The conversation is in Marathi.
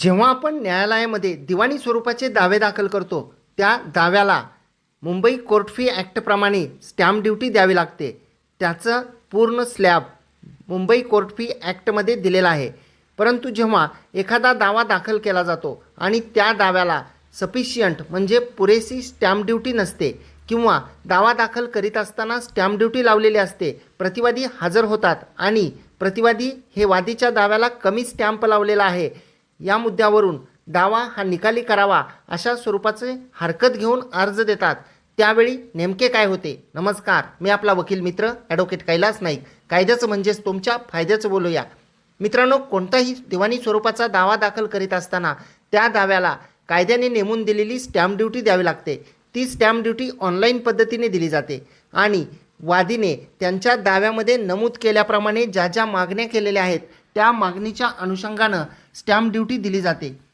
जेव्हा आपण न्यायालयामध्ये दिवाणी स्वरूपाचे दावे दाखल करतो त्या दाव्याला मुंबई कोर्ट फी ॲक्टप्रमाणे स्टॅम्प ड्युटी द्यावी लागते. त्याचं पूर्ण स्लॅब मुंबई कोर्ट फी ॲक्टमध्ये दिलेला आहे. परंतु जेव्हा एखादा दावा दाखल केला जातो आणि त्या दाव्याला सफिशियंट म्हणजे पुरेशी स्टॅम्प ड्युटी नसते किंवा दावा दाखल करीत असताना स्टॅम्प ड्युटी लावलेली असते प्रतिवादी हजर होतात आणि प्रतिवादी हे वादीच्या दाव्याला कमी स्टॅम्प लावलेला आहे या मुद्द्यावरून दावा हा निकाली करावा अशा स्वरूपाचे हरकत घेऊन अर्ज देतात. त्यावेळी नेमके काय होते? नमस्कार मी आपला वकील मित्र ॲडव्होकेट कैलास नाईक. कायद्याचं म्हणजेच तुमच्या फायद्याचं बोलूया. मित्रांनो कोणताही दिवाणी स्वरूपाचा दावा दाखल करीत असताना त्या दाव्याला कायद्याने नेमून दिलेली स्टॅम्प ड्युटी द्यावी लागते. ती स्टॅम्प ड्युटी ऑनलाईन पद्धतीने दिली जाते आणि वादीने त्यांच्या दाव्यामध्ये नमूद केल्याप्रमाणे ज्या ज्या मागण्या केलेल्या आहेत त्या मागणीच्या अनुषंगानं स्टॅम्प ड्युटी दिली जाते.